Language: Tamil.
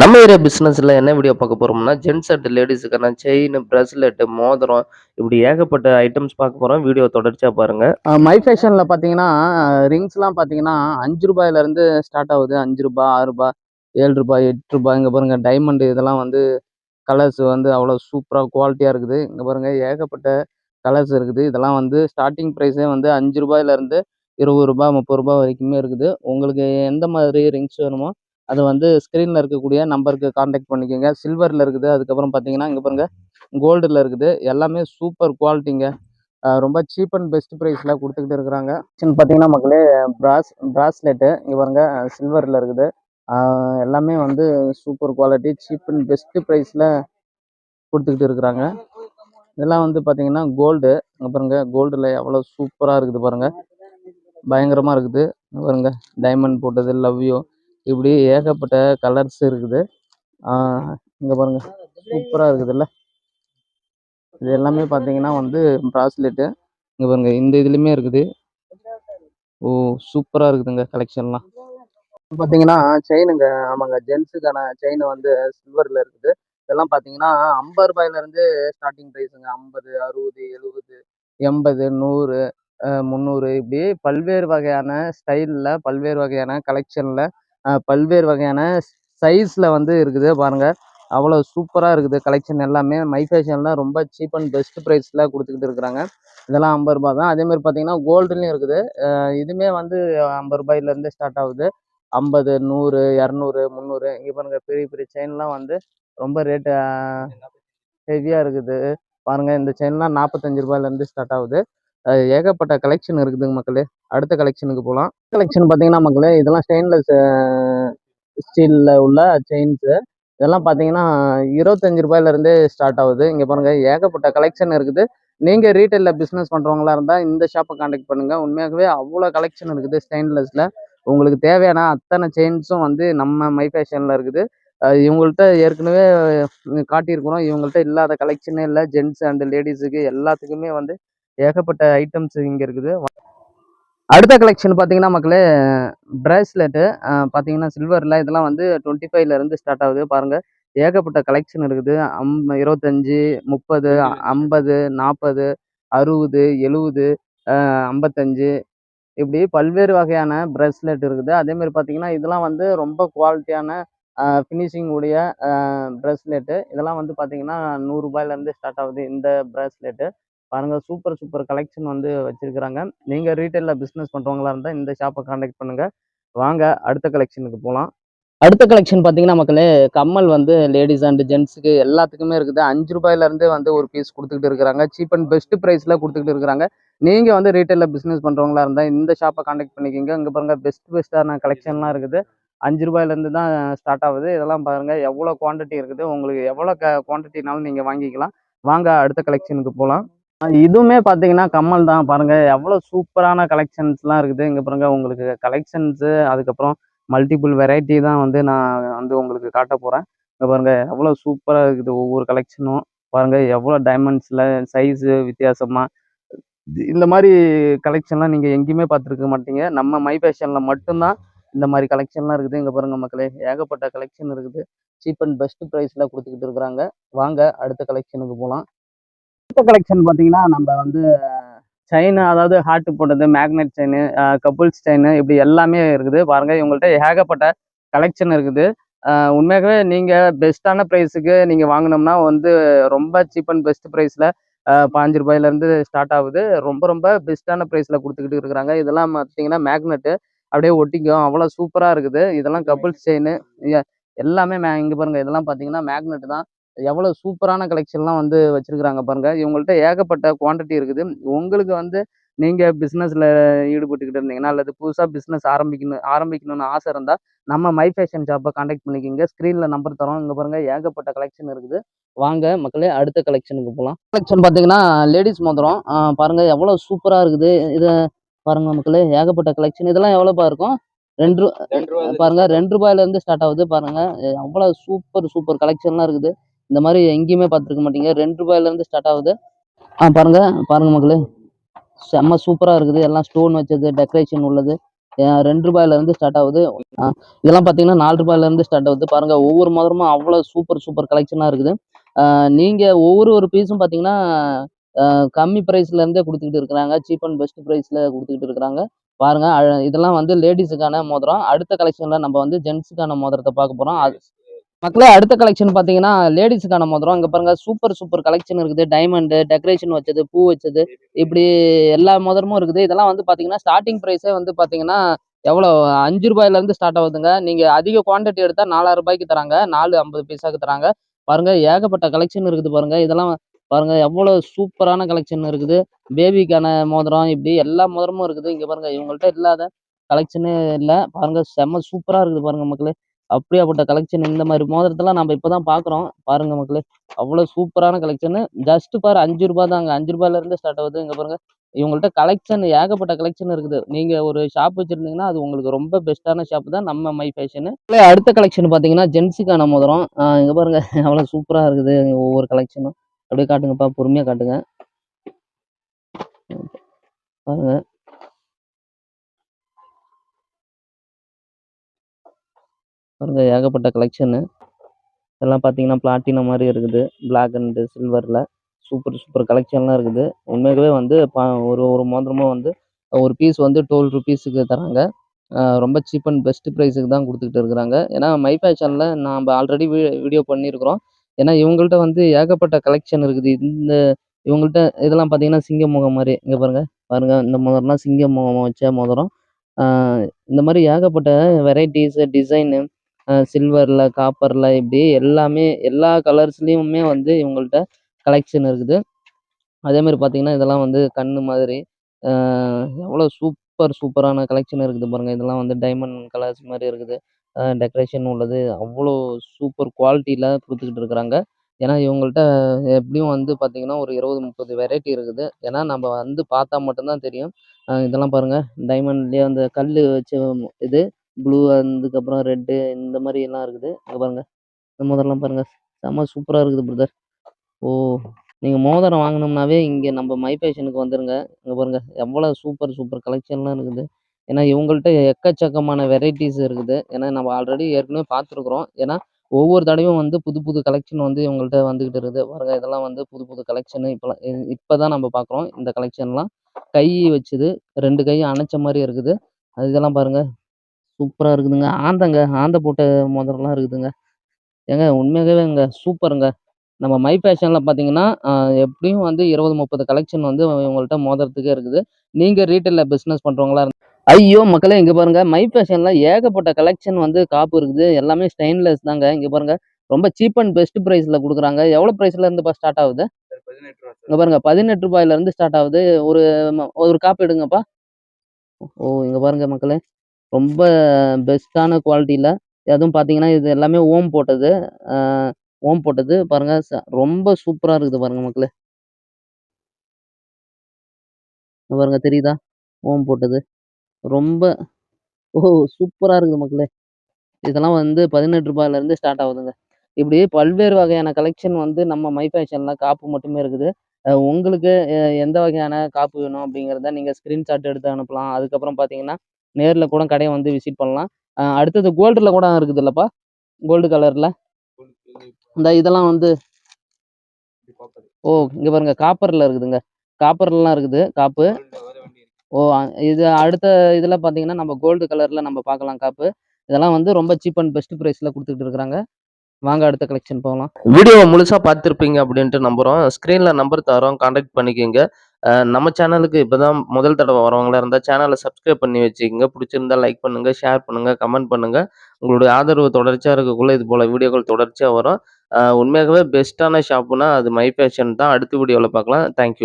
நம்ம ஏரியா பிஸ்னஸில் என்ன வீடியோ பார்க்க போறோம்னா, ஜென்ஸ் அண்ட் லேடிஸுக்கான செயின், ப்ரெஸ்லெட்டு மோதிரம் இப்படி ஏகப்பட்ட ஐட்டம்ஸ் பார்க்க போறோம். வீடியோ தொடர்ச்சியா பாருங்க. மை ஃபேஷனில் பார்த்தீங்கன்னா, ரிங்ஸ்லாம் பார்த்தீங்கன்னா, அஞ்சு ரூபாயிலேருந்து ஸ்டார்ட் ஆகுது. அஞ்சு ரூபாய் ஆறு ரூபாய் ஏழு ரூபாய் எட்டு ரூபாய் இங்க பாருங்க டைமண்ட் இதெல்லாம் வந்து கலர்ஸ் வந்து அவ்வளோ சூப்பரா குவாலிட்டியா இருக்குது. இங்க பாருங்க ஏகப்பட்ட கலர்ஸ் இருக்குது. இதெல்லாம் வந்து ஸ்டார்டிங் ப்ரைஸே வந்து அஞ்சு ரூபாயிலேருந்து இருபது ரூபாய் முப்பது ரூபாய் வரைக்குமே இருக்குது. உங்களுக்கு எந்த மாதிரி ரிங்ஸ் வேணுமோ, அது வந்து ஸ்க்ரீனில் இருக்கக்கூடிய நம்பருக்கு காண்டாக்ட் பண்ணிக்கோங்க. சில்வரில் இருக்குது. அதுக்கப்புறம் பார்த்தீங்கன்னா, இங்கே பாருங்க கோல்டில் இருக்குது. எல்லாமே சூப்பர் குவாலிட்டிங்க. ரொம்ப சீப் அண்ட் பெஸ்ட் ப்ரைஸில் கொடுத்துக்கிட்டு இருக்கிறாங்க. பார்த்தீங்கன்னா மக்களே ப்ராஸ் ப்ராஸ்லெட்டு இங்கே பாருங்க சில்வரில் இருக்குது. எல்லாமே வந்து super quality cheap and best ப்ரைஸில் கொடுத்துக்கிட்டு இருக்கிறாங்க. இதெல்லாம் வந்து பார்த்தீங்கன்னா கோல்டு. இங்கே பாருங்கள் கோல்டில் எவ்வளோ சூப்பராக இருக்குது பாருங்கள் பயங்கரமாக இருக்குது. பாருங்கள் பாருங்க டைமண்ட் போட்டது, லவ்யூ இப்படி ஏகப்பட்ட கலர்ஸ் இருக்குது. ஆ இங்க பாருங்க சூப்பரா இருக்குதுல்ல. இது எல்லாமே பார்த்தீங்கன்னா வந்து ப்ராஸ்லெட்டு இங்க பாருங்க இந்த இதுலயுமே இருக்குது. ஓ! சூப்பரா இருக்குதுங்க கலெக்ஷன்லாம். பார்த்தீங்கன்னா செயினுங்க. ஆமாங்க ஜென்ஸுக்கான செயின் வந்து சில்வர்ல இருக்குது. இதெல்லாம் பார்த்தீங்கன்னா ரூ. 50லேருந்து ஸ்டார்ட்டிங் பிரைஸுங்க. 50, 60, 70, 80, 100, அ 300 இப்படி பல்வேறு வகையான ஸ்டைல்ல, பல்வேறு வகையான கலெக்ஷன்ல, பல்வேறு வகையான சைஸில் வந்து இருக்குது பாருங்கள் அவ்வளோ சூப்பராக இருக்குது கலெக்ஷன் எல்லாமே. மை ஃபேஷன்லாம் ரொம்ப சீப் அண்ட் பெஸ்ட் ப்ரைஸில் கொடுத்துக்கிட்டு இருக்கிறாங்க. இதெல்லாம் ஐம்பது ரூபா தான். அதேமாதிரி பார்த்தீங்கன்னா கோல்டுலேயும் இருக்குது. இதுவுமே வந்து ஐம்பது ரூபாயிலேருந்து ஸ்டார்ட் ஆகுது. ஐம்பது நூறு இரநூறு முந்நூறு இங்கே பாருங்க பெரிய பெரிய செயின்லாம் வந்து ரொம்ப ரேட்டு ஹெவியாக இருக்குது. பாருங்கள் இந்த செயின்லாம் நாற்பத்தஞ்சு ரூபாயிலேருந்து ஸ்டார்ட் ஆகுது. ஏகப்பட்ட கலெக்ஷன் இருக்குதுங்க மக்களே. அடுத்த கலெக்ஷனுக்கு போகலாம் கலெக்ஷன் பார்த்தீங்கன்னா மக்களே இதெல்லாம் ஸ்டெயின்லெஸ் ஸ்டீலில் உள்ள செயின்ஸு. இதெல்லாம் பார்த்தீங்கன்னா இருபத்தஞ்சு ரூபாயிலேருந்தே ஸ்டார்ட் ஆகுது. இங்கே பாருங்க ஏகப்பட்ட கலெக்ஷன் இருக்குது. நீங்கள் ரீட்டைலில் பிஸ்னஸ் பண்ணுறவங்களா இருந்தால் இந்த ஷாப்பை காண்டக்ட் பண்ணுங்க. உண்மையாகவே அவ்வளோ கலெக்ஷன் இருக்குது ஸ்டெயின்லெஸ்ஸில் உங்களுக்கு தேவையான அத்தனை செயின்ஸும் வந்து நம்ம மை ஃபேஷனில் இருக்குது. இவங்கள்ட்ட ஏற்கனவே காட்டியிருக்கிறோம். இவங்கள்ட்ட இல்லாத கலெக்ஷனே இல்லை ஜென்ட்ஸ் அண்ட் லேடிஸுக்கு எல்லாத்துக்குமே வந்து ஏகப்பட்ட ஐட்டம்ஸ் இங்கே இருக்குது. அடுத்த கலெக்ஷன் பார்த்தீங்கன்னா மக்களே பிரேஸ்லெட்டு பார்த்தீங்கன்னா சில்வர்ல இதெல்லாம் வந்து 25லேருந்து ஸ்டார்ட் ஆகுது. பாருங்க ஏகப்பட்ட கலெக்ஷன் இருக்குது. அம் 25, 30, 50, 40, 60, 70, அ 55 இப்படி பல்வேறு வகையான பிரேஸ்லெட் இருக்குது. அதே மாரி பார்த்தீங்கன்னா, இதெல்லாம் வந்து ரொம்ப குவாலிட்டியான ஃபினிஷிங் உடைய பிரேஸ்லெட்டு. இதெல்லாம் வந்து பார்த்தீங்கன்னா. 100லேருந்து ஸ்டார்ட் ஆகுது இந்த பிரேஸ்லெட்டு. பாருங்க சூப்பர் சூப்பர் கலெக்ஷன் வந்து வச்சுருக்கிறாங்க நீங்கள் ரீட்டைலில் பிஸ்னஸ் பண்றவங்களா இருந்தால் இந்த ஷாப்பை காண்டாக்ட் பண்ணுங்க. வாங்க அடுத்த கலெக்ஷனுக்கு போகலாம் அடுத்த கலெக்ஷன் பார்த்தீங்கன்னா மக்களே கம்மல் வந்து லேடிஸ் அண்ட் ஜென்ட்ஸுக்கு எல்லாத்துக்குமே இருக்குது. அஞ்சு ரூபாயிலேருந்து வந்து ஒரு பீஸ் கொடுத்துக்கிட்டு இருக்கிறாங்க. சீப் அண்ட் பெஸ்ட் ப்ரைஸில் கொடுத்துக்கிட்டு இருக்கிறாங்க. நீங்கள் வந்து ரீட்டைலில் பிஸ்னஸ் பண்ணுறவங்களா இருந்தால் இந்த ஷாப்பை காண்டாக்ட் பண்ணிக்கிங்க இங்கே பாருங்கள் பெஸ்ட் பெஸ்ட்டான கலெக்ஷன்லாம் இருக்குது. அஞ்சு ரூபாயிலேருந்து தான் ஸ்டார்ட் ஆகுது. இதெல்லாம் பாருங்க எவ்வளோ குவான்டிட்டி இருக்குது. உங்களுக்கு எவ்வளோ க குவான்டிட்டினாலும் நீங்கள் வாங்கிக்கலாம். வாங்க அடுத்த கலெக்ஷனுக்கு போகலாம் இதுவுமே பார்த்தீங்கன்னா கம்மல் தான். பாருங்கள் எவ்வளோ சூப்பரான கலெக்ஷன்ஸ்லாம் இருக்குது. இங்கே பாருங்கள் உங்களுக்கு கலெக்ஷன்ஸு அதுக்கப்புறம் மல்டிபிள் வெரைட்டி தான் வந்து நான் வந்து உங்களுக்கு காட்ட போகிறேன் இங்கே பாருங்கள் எவ்வளோ சூப்பராக இருக்குது ஒவ்வொரு கலெக்ஷனும். பாருங்கள் எவ்வளோ டைமண்ட்ஸில் சைஸு வித்தியாசமாக இந்த மாதிரி கலெக்ஷன்லாம் நீங்கள் எங்கேயுமே பார்த்துருக்க மாட்டீங்க. நம்ம மை ஃபேஷனில் மட்டும்தான் இந்த மாதிரி கலெக்ஷன்லாம் இருக்குது. இங்கே பாருங்கள் மக்களே ஏகப்பட்ட கலெக்ஷன் இருக்குது. சீப் அண்ட் பெஸ்ட் ப்ரைஸில் கொடுத்துக்கிட்டு இருக்கிறாங்க. வாங்க அடுத்த கலெக்ஷனுக்கு போகலாம் அடுத்த கலெக்ஷன் பார்த்தீங்கன்னா, நம்ப வந்து செயின் அதாவது ஹார்ட் போட்டது, மேக்னெட் செயினு, அ கப்புள்ஸ் செயினு இப்படி எல்லாமே இருக்குது. பாருங்க இவங்கள்ட்ட ஏகப்பட்ட கலெக்ஷன் இருக்குது. உண்மையாகவே நீங்க பெஸ்ட்டான பிரைஸுக்கு நீங்க வாங்குனோம்னா வந்து ரொம்ப சீப் அண்ட் பெஸ்ட் பிரைஸ்ல அ ரூ. 5லேருந்து ஸ்டார்ட் ஆகுது. ரொம்ப ரொம்ப பெஸ்ட்டான பிரைஸ்ல குடுத்துக்கிட்டு இருக்கிறாங்க. இதெல்லாம் பார்த்தீங்கன்னா மேக்னெட்டு அப்படியே ஒட்டிக்கும். அவ்வளோ சூப்பரா இருக்குது. இதெல்லாம் கப்புள்ஸ் செயினு எல்லாமே மே இங்க பாருங்க இதெல்லாம் பார்த்தீங்கன்னா மேக்னெட் தான். எவ்வளோ சூப்பரான கலெக்ஷன்லாம் வந்து வச்சிருக்கிறாங்க பாருங்க. இவங்கள்ட்ட ஏகப்பட்ட குவான்டிட்டி இருக்குது. உங்களுக்கு வந்து நீங்க பிசினஸ்ல ஈடுபட்டுக்கிட்டு இருந்தீங்கன்னா, அல்லது புதுசா பிசினஸ் ஆரம்பிக்கணும் ஆரம்பிக்கணும்னு ஆசை இருந்தா, நம்ம மை ஃபேஷன் ஷாப்ப கான்டாக்ட் பண்ணிக்கங்க. ஸ்க்ரீன்ல நம்பர் தரோம். இங்க பாருங்க ஏகப்பட்ட கலெக்ஷன் இருக்குது. வாங்க மக்களே அடுத்த கலெக்ஷனுக்கு போலாம். கலெக்ஷன் பார்த்தீங்கன்னா லேடீஸ் மோதிரம். அ பாருங்க எவ்வளோ சூப்பரா இருக்குது. இத பாருங்க மக்களே ஏகப்பட்ட கலெக்ஷன். இதெல்லாம் எவ்வளோப்பா இருக்கும்? ரூ. 2 பாருங்க ரூ. 2லேருந்து ஸ்டார்ட் ஆகுது பாருங்க. அவ்வளோ சூப்பர் சூப்பர் கலெக்ஷன்லாம் இருக்குது. இந்த மாதிரி எங்கேயுமே பார்த்துருக்க மாட்டீங்க. ரெண்டு ரூபாயில இருந்து ஸ்டார்ட் ஆகுது. ஆ பாருங்க பாருங்க மக்களே. செம்ம சூப்பரா இருக்குது. எல்லாம் ஸ்டோன் வச்சது, டெக்கரேஷன் உள்ளது. ரெண்டு ரூபாயில இருந்து ஸ்டார்ட் ஆகுது இதெல்லாம் பார்த்தீங்கன்னா நாலு ரூபாயில இருந்து ஸ்டார்ட் ஆகுது பாருங்க ஒவ்வொரு மோதிரமும் அவ்வளோ சூப்பர் சூப்பர் கலெக்ஷனாக இருக்குது நீங்க ஒவ்வொரு ஒரு பீஸும் பார்த்தீங்கன்னா கம்மி ப்ரைஸ்ல இருந்தே கொடுத்துக்கிட்டு இருக்கிறாங்க சீப் அண்ட் பெஸ்ட் ப்ரைஸ்ல கொடுத்துக்கிட்டு இருக்கிறாங்க பாருங்க அழ- இதெல்லாம் வந்து லேடிஸுக்கான மோதிரம் அடுத்த கலெக்ஷன்ல நம்ம வந்து ஜென்ஸுக்கான மோதிரத்தை பார்க்க போறோம் அது மக்களே அடுத்த கலெக்ஷன் பார்த்தீங்கன்னா லேடிஸுக்கான மோதிரம். இங்கே பாருங்க சூப்பர் சூப்பர் கலெக்ஷன் இருக்குது. டைமண்டு டெக்கரேஷன் வச்சது பூ வச்சது இப்படி எல்லா மோதிரமும் இருக்குது. இதெல்லாம் வந்து பார்த்தீங்கன்னா ஸ்டார்டிங் ப்ரைஸே வந்து பார்த்தீங்கன்னா எவ்வளோ? அஞ்சு ரூபாயிலேருந்து ஸ்டார்ட் ஆகுதுங்க. நீங்கள் அதிக குவாண்டிட்டி எடுத்தால் நாலாயிரம் ரூபாய்க்கு தராங்க. நாலு ஐம்பது பைசாக்கு தராங்க. பாருங்க ஏகப்பட்ட கலெக்ஷன் இருக்குது பாருங்க. இதெல்லாம் பாருங்க எவ்வளவு சூப்பரான கலெக்ஷன் இருக்குது. பேபிக்கான மோதிரம் இப்படி எல்லா மோதிரமும் இருக்குது. இங்கே பாருங்க இவங்கள்ட்ட இல்லாத கலெக்ஷனே இல்லை. பாருங்க செம்ம சூப்பராக இருக்குது பாருங்க மக்களே. அப்படியாப்பட்ட கலெக்ஷன் இந்த மாதிரி மோதிரத்தெல்லாம் நம்ம இப்பதான் பார்க்குறோம் பாருங்க மக்களே அவ்வளோ சூப்பரான கலெக்ஷனு ஜஸ்ட் பாரு அஞ்சு ரூபா தாங்க. அஞ்சு ரூபாயிலேருந்து ஸ்டார்ட் ஆகுது. இங்கே பாருங்க இவங்கள்ட்ட கலெக்ஷன் ஏகப்பட்ட கலெக்ஷன் இருக்குது. நீங்கள் ஒரு ஷாப் வச்சுருந்தீங்கன்னா அது உங்களுக்கு ரொம்ப பெஸ்ட்டான ஷாப் தான். நம்ம மை ஃபேஷனு அடுத்த கலெக்ஷன் பார்த்தீங்கன்னா ஜென்ஸுக்கான மோதிரம். இங்கே பாருங்கள் பாருங்க சூப்பராக இருக்குது. ஒவ்வொரு கலெக்ஷனும் அப்படியே காட்டுங்கப்பா பொறுமையாக காட்டுங்க. பாருங்கள் பாருங்க ஏகப்பட்ட கலெக்ஷனு இதெல்லாம் பார்த்தீங்கன்னா பிளாட்டினம் மாதிரி இருக்குது. பிளாக் அண்ட் சில்வரில் சூப்பர் சூப்பர் கலெக்ஷன்லாம் இருக்குது. உண்மையாகவே வந்து பா ஒரு ஒரு மோதிரமும் வந்து ஒரு பீஸ் வந்து டுவெல் ருபீஸுக்கு தராங்க. ரொம்ப சீப் அண்ட் பெஸ்ட் ப்ரைஸுக்கு தான் கொடுத்துக்கிட்டு இருக்கிறாங்க. ஏன்னா மை ஃபேஷனில் நாம் ஆல்ரெடி வீடியோ பண்ணியிருக்கிறோம். ஏன்னா இவங்கள்ட்ட வந்து ஏகப்பட்ட கலெக்ஷன் இருக்குது. இந்த இவங்கள்ட்ட இதெல்லாம் பார்த்தீங்கன்னா சிங்க முகம் மாதிரி. இங்கே பாருங்க பாருங்க. இந்த மோதிரம்லாம் சிங்க முகம் வச்ச மோதிரம். இந்த மாதிரி ஏகப்பட்ட வெரைட்டிஸ் டிசைனு சில்வரில் காப்பரில் இப்படி எல்லாமே எல்லா கலர்ஸ்லேயுமே வந்து இவங்கள்ட்ட கலெக்ஷன் இருக்குது. அதே மாதிரி பார்த்தீங்கன்னா இதெல்லாம் வந்து கண்ணு மாதிரி எவ்வளோ சூப்பர் சூப்பரான கலெக்ஷன் இருக்குது பாருங்க. இதெல்லாம் வந்து டைமண்ட் கலர்ஸ் மாதிரி இருக்குது. டெக்கரேஷன் உள்ளது. அவ்வளோ சூப்பர் குவாலிட்டியில் கொடுத்துக்கிட்டு இருக்கிறாங்க. ஏன்னா இவங்கள்ட்ட எப்படியும் வந்து பார்த்தீங்கன்னா ஒரு இருபது முப்பது வெரைட்டி இருக்குது. ஏன்னா நம்ம வந்து பார்த்தா மட்டும்தான் தெரியும். இதெல்லாம் பாருங்கள் டைமண்ட்லேயே அந்த கல் வச்ச இது ப்ளூ அதுக்கப்புறம் ரெட்டு இந்த மாதிரி எல்லாம் இருக்குது. இங்க பாருங்க. இந்த மோதிரம்லாம் பாருங்க. செம்ம சூப்பரா இருக்குது பிரதர் ஓ நீங்க மோதிரம் வாங்கினோம்னாவே இங்க நம்ம மை பேஷனுக்கு வந்துருங்க. இங்க பாருங்க. எவ்வளவு சூப்பர் சூப்பர் கலெக்ஷன்லாம் இருக்குது. ஏன்னா இவங்கள்ட்ட எக்கச்சக்கமான வெரைட்டிஸ் இருக்குது. ஏன்னா நம்ம ஆல்ரெடி ஏற்கனவே பார்த்துருக்குறோம். ஏன்னா ஒவ்வொரு தடவையும் வந்து புது புது கலெக்ஷன் வந்து இவங்கள்ட்ட வந்துகிட்டு இருக்குது. பாருங்க இதெல்லாம் வந்து புது புது கலெக்ஷன் இப்போலாம் இப்போதான் நம்ம பார்க்குறோம். இந்த கலெக்ஷன்லாம் கை வச்சுது. ரெண்டு கையும் அணைச்ச மாதிரி இருக்குது. அது இதெல்லாம் பாருங்க. சூப்பரா இருக்குதுங்க. ஆந்தங்க. ஆந்த போட்ட மோதிரம்லாம் இருக்குதுங்க. ஏங்க உண்மையாவேங்க சூப்பருங்க. நம்ம மை ஃபேஷன்ல பார்த்தீங்கன்னா, அ எப்படியும் வந்து 20, 30 கலெக்ஷன் வந்து இவங்கள்ட்ட மோதிரத்துக்கே இருக்குது. நீங்க ரீட்டெயில்ல பிசினஸ் பண்றவங்களா இருந்தா ஐயோ! மக்களே இங்க பாருங்க. மை ஃபேஷன்ல ஏகப்பட்ட கலெக்ஷன் வந்து காப்பு இருக்குது. எல்லாமே ஸ்டெயின்லெஸ் தாங்க. இங்க பாருங்க. ரொம்ப சீப் அண்ட் பெஸ்ட் பிரைஸ்ல குடுக்குறாங்க. எவ்வளோ பிரைஸ்ல இருந்துப்பா ஸ்டார்ட் ஆகுது? இங்க பாருங்க ரூ. 18 இருந்து ஸ்டார்ட் ஆகுது. ஒரு ம ஒரு காப்பு எடுங்கப்பா. ஓ! இங்க பாருங்க மக்களே. ரொம்ப பெஸ்ட்டான குவாலிட்டியில் அதுவும் பார்த்தீங்கன்னா, இது எல்லாமே ஓம் போட்டது. ஓம் போட்டது பாருங்க. ச ரொம்ப சூப்பரா இருக்குது பாருங்க மக்களே. பாருங்க தெரியுதா? ஓம் போட்டது. ரொம்ப ஓ! சூப்பரா இருக்குது மக்களே. இதெல்லாம் வந்து ரூ. 18 இருந்து ஸ்டார்ட் ஆகுதுங்க. இப்படி பல்வேறு வகையான கலெக்ஷன் வந்து நம்ம மை ஃபேஷனில் காப்பு மட்டுமே இருக்குது. உங்களுக்கு எந்த வகையான காப்பு வேணும் அப்படிங்கிறத நீங்க ஸ்க்ரீன்ஷாட் எடுத்து அனுப்பலாம். அதுக்கப்புறம் பார்த்தீங்கன்னா, நேர்ல கூட கடைய வந்து விசிட் பண்ணலாம். அடுத்தது கோல்டுல கூட இருக்குது இல்லைப்பா கோல்டு கலர்ல. இந்த இதெல்லாம் வந்து ஓ! இங்க பாருங்க காப்பர்ல இருக்குதுங்க. காப்பர்லாம் இருக்குது காப்பு. ஓ! இது அடுத்த இதுல பார்த்தீங்கன்னா, நம்ம கோல்டு கலர்ல நம்ம பார்க்கலாம் காப்பு. இதெல்லாம் வந்து ரொம்ப சீப் அண்ட் பெஸ்ட் பிரைஸ்ல குடுத்துட்டு இருக்கிறாங்க. வாங்க அடுத்த கலெக்ஷன் போகலாம். வீடியோவை முழுசாக பார்த்துருப்பீங்க அப்படின்ட்டு நம்புறோம். ஸ்க்ரீனில் நம்பர் தரோம் காண்டாக்ட் பண்ணிக்கோங்க நம்ம சேனலுக்கு இப்போ தான் முதல் தடவை வரவங்களா இருந்தால் சேனலை சப்ஸ்கிரைப் பண்ணி வச்சுக்கோங்க பிடிச்சிருந்தா லைக் பண்ணுங்கள் ஷேர் பண்ணுங்கள் கமெண்ட் பண்ணுங்கள் உங்களுடைய ஆதரவு தொடர்ச்சியாக இருக்கக்குள்ளே இது போல் வீடியோக்கள் தொடர்ச்சியாக வரும். உண்மையாகவே பெஸ்ட்டான ஷாப்புனா அது மை ஃபேஷன் தான். அடுத்த வீடியோவில் பார்க்கலாம். Thank you.